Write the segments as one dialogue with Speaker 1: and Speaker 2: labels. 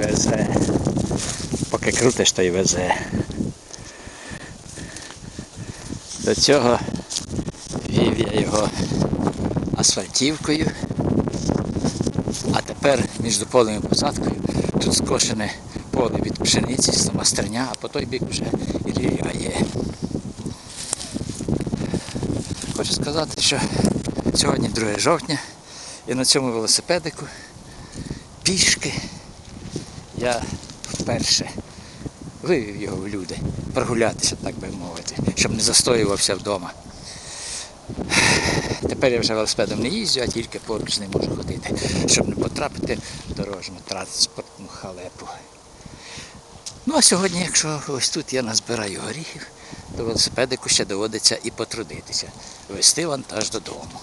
Speaker 1: везе. Поки крутиш, то й везе. До цього вів я його асфальтівкою. А тепер між полем посадкою тут скошене поле від пшениці, самостерня, а по той бік вже і рілля є. Хочу сказати, що сьогодні 2 жовтня і на цьому велосипедику пішки я вперше вивів його в люди, прогулятися, так би мовити, щоб не застоювався вдома. Тепер я вже велосипедом не їздю, а тільки поруч не можу ходити, щоб не потрапити в дорожню транспортну халепу. Ну а сьогодні, якщо ось тут я назбираю горіхів, то велосипедику ще доводиться і потрудитися, вести вантаж додому.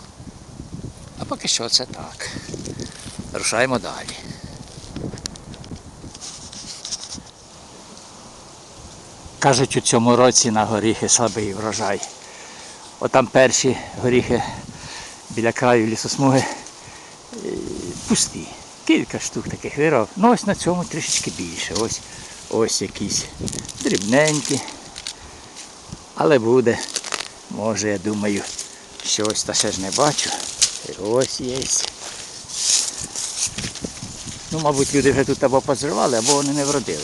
Speaker 1: А поки що це так. Рушаємо далі. Кажуть, у цьому році на горіхи слабий врожай. Отам перші горіхи біля краю лісосмуги е, пусті. Кілька штук таких вирав. Ну ось на цьому трішечки більше. Ось, ось якісь дрібненькі. Але буде. Може, я думаю, що ось та ще ж не бачу. І Ось є. Ну, мабуть, люди вже тут або позривали, або вони не вродили.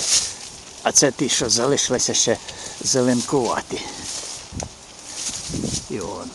Speaker 1: А це ті, що залишилися ще зеленкувати. І он.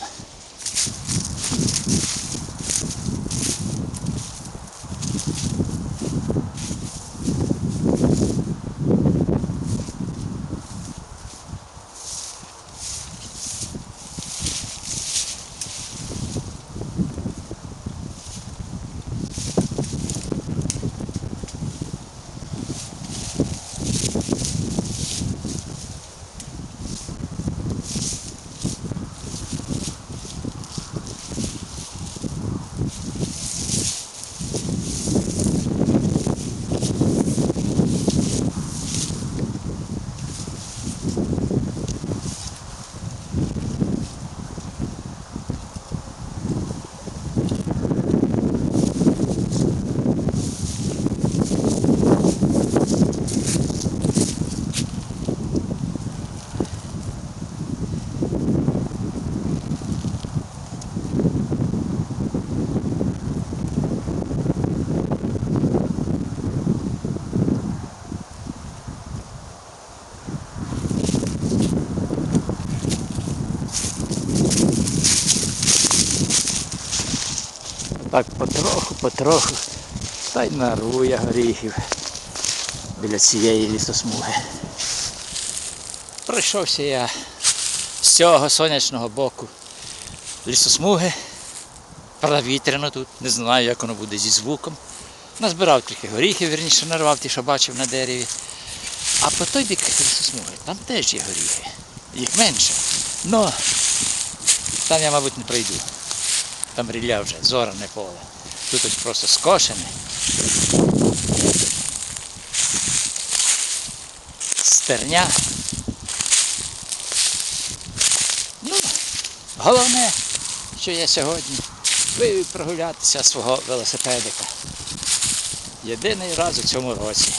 Speaker 1: Так потроху, потроху. Та й нарує горіхів біля цієї лісосмуги. Пройшовся я з цього сонячного боку лісосмуги. Правда, вітряно тут, не знаю, як воно буде зі звуком. Назбирав трохи горіхів, вірніше нарвав ті, що бачив на дереві. А по той бік лісосмуги, там теж є горіхи. Їх менше. Но там я, мабуть, не пройду. Там рілля вже, зоране поле. Тут ось просто скошене. Стерня. Ну, головне, що я сьогодні вивів прогулятися свого велосипедика. Єдиний раз у цьому році.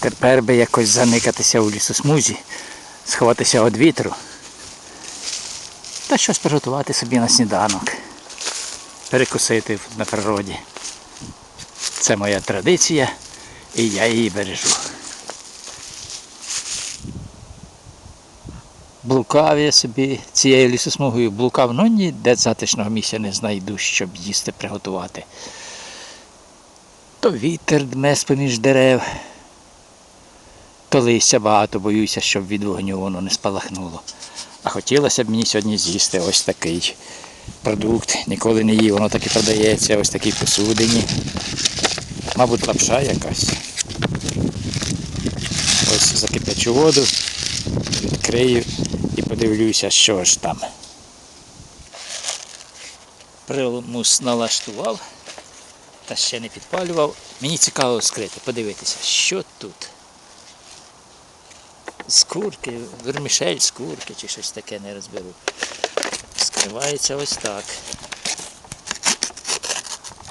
Speaker 1: Тепер би якось заникатися у лісосмузі, сховатися від вітру та щось приготувати собі на сніданок, перекусити на природі. Це моя традиція і я її бережу. Блукав я собі цією лісосмугою блукав, ну ніде затишного місця не знайду, щоб їсти приготувати. То вітер дме з-поміж дерев, то листя багато, боюся, щоб від вогню воно не спалахнуло. А хотілося б мені сьогодні з'їсти ось такий продукт. Ніколи не їв, воно так і продається, ось такій посудині. Мабуть, лапша якась. Ось закипячу воду, відкрию і подивлюся, що ж там. Примус налаштував та ще не підпалював. Мені цікаво скрити, подивитися, що тут. З курки, вермішель з курки чи щось таке не розберу. Скривається ось так.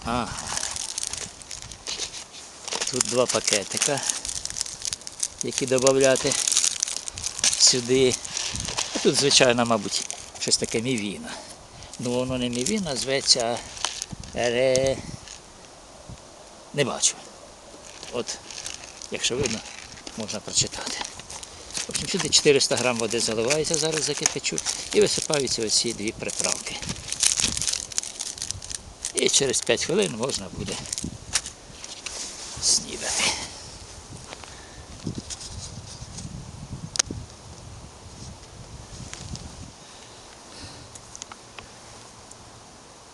Speaker 1: Ага. Тут два пакетика, які додати сюди. А тут, звичайно, мабуть, щось таке мівіна. Ну воно не мівіна, зветься ре... Не бачу. От, якщо видно, можна прочитати. Сюди 400 грам води заливається, зараз закипячу, і висипаються оці дві приправки. І через 5 хвилин можна буде снідати.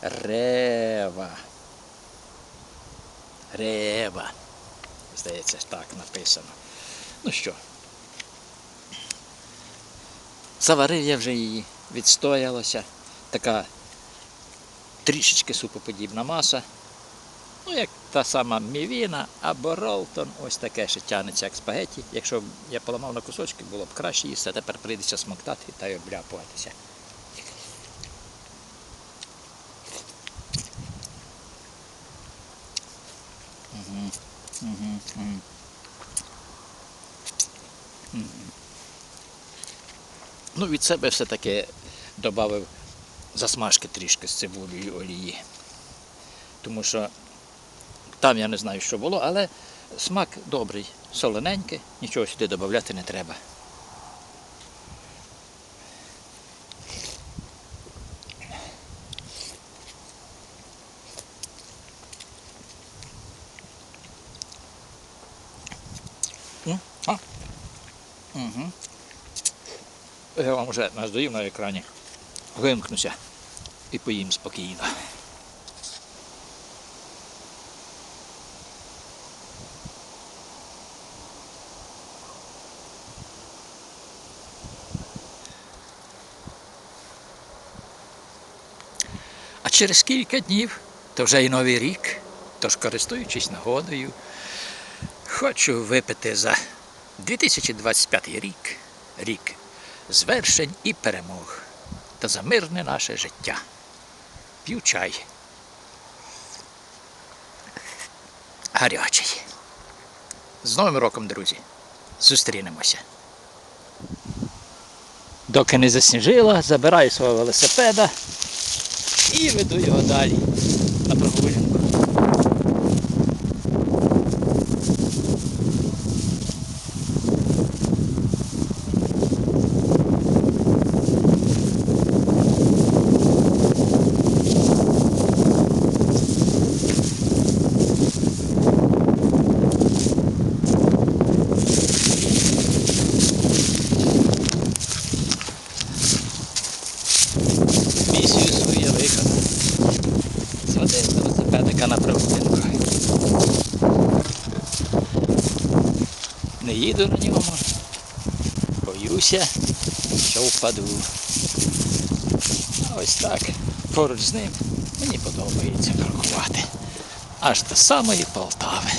Speaker 1: Рева. Рева. Здається, так написано. Ну що? Заварив я вже її, відстоялося. Така трішечки супоподібна маса. Ну, як та сама мівіна або ролтон, ось таке ще тянеться, як спагеті. Якщо б я поламав на кусочки, було б краще їсти, а тепер прийдеться смоктати та й обляпуватися. Мгм, мгм, мгм. Мгм. Ну, від себе все-таки додав засмажки трішки з цибулею олії. Тому що там я не знаю, що було, але смак добрий, солоненький, нічого сюди додати не треба. Угу. Я вам вже наздоїв на екрані. Вимкнуся і поїм спокійно. А через кілька днів, то вже і новий рік, тож користуючись нагодою, хочу випити за 2025 рік, рік звершень і перемог та за мирне наше життя. П'ю чай. Гарячий. З Новим роком, друзі. Зустрінемося. Доки не засніжило, забираю свого велосипеда і веду його далі на прогулянку. Місію свою я виконав. Зводив велосипедика на прогулянку. Не їду на ньому. Боюся, що впаду. А ось так, поруч з ним мені подобається крокувати. Аж до самої Полтави.